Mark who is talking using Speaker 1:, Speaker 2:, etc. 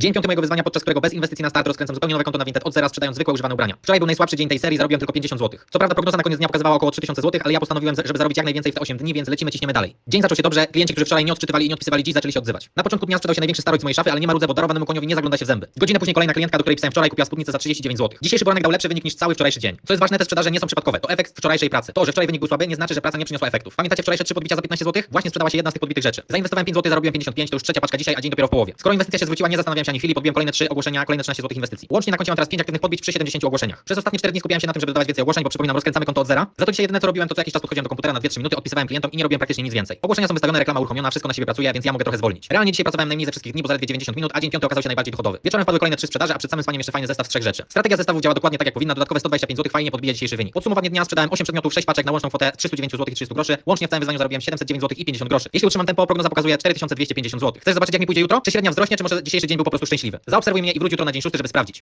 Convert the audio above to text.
Speaker 1: Dzień piąty mojego wyzwania, podczas którego bez inwestycji na start rozkręcam zupełnie nowe konto na Vinted od zera, sprzedając zwykłe używane ubrania. Wczoraj był najsłabszy dzień tej serii, zarobiłem tylko 50 zł. Co prawda prognoza na koniec dnia pokazywała około 3000 zł, ale ja postanowiłem, żeby zarobić jak najwięcej w te 8 dni, więc lecimy, ciśniemy dalej. Dzień zaczął się dobrze, klienci, którzy wczoraj nie odczytywali i nie odpisywali dziś, zaczęli się odzywać. Na początku dnia sprzedał się największy starość z mojej szafy, ale nie marudzę, bo darowanemu koniowi nie zagląda się w zęby. Godzinę później kolejna klientka, do której pisałem wczoraj, kupiła spódnicę za 39 zł. Dzisiejszy poranek dał lepszy wynik niż cały wczorajszy dzień. Co jest ważne, te sprzedaże nie są przypadkowe. To efekt wczorajszej pracy. To, że wczoraj wynik był słaby, nie znaczy, że praca nie przyniosła efektów. Pamiętacie wczorajsze podbicia za 15 zł? Właśnie sprzedała się jedna z tych podbitych rzeczy. Zainwestowałem 5 zł, zarobiłem 55, to już trzecia paczka dzisiaj, a dzień dopiero w połowie. Skoro inwestycja się zwróciła, nie zastanawiałem się ani chwili, podbiłem kolejne 3 ogłoszenia, kolejne 13 zł inwestycji. Łącznie na koncie mam teraz 5 aktywnych podbić przy 70 ogłoszeniach. Przez ostatnie 4 dni skupiałem się na tym, żeby dodawać więcej ogłoszeń, bo przypominam, rozkręcamy konto od zera. Za to dzisiaj jedyne co robiłem, to co jakiś czas podchodziłem do komputera na 2-3 minuty, odpisywałem klientom i nie robiłem praktycznie nic więcej. Ogłoszenia są wystawione, reklama uruchomiona, wszystko na siebie pracuje, więc ja mogę trochę zwolnić. Realnie dzisiaj pracowałem najmniej ze wszystkich dni, bo zaledwie 90 minut, a dzień piąty okazał się najbardziej dochodowy. Wieczorem wpadły kolejne 3 sprzedaże, a przed samym spaniem jeszcze fajny zestaw z trzech rzeczy. Strategia zestawów działa dokładnie tak jak powinna, dodatkowe 125 zł fajnie dzisiejszy wynik. Podsumowanie dnia sprzedałem 8 przedmiotów, 6 paczek na łączną kwotę 309 zł i 30 groszy. Łącznie w całym zarobiłem 709 zł i 50 groszy. Jeśli utrzymam tempo, prognoza pokazuje 4250 zł. Chcesz zobaczyć jak mi pójdzie jutro? Czy średnia wzrośnie, czy może dzisiejszy dzień był po prostu szczęśliwy? Zaobserwuj mnie i wróć jutro na dzień szósty, żeby sprawdzić.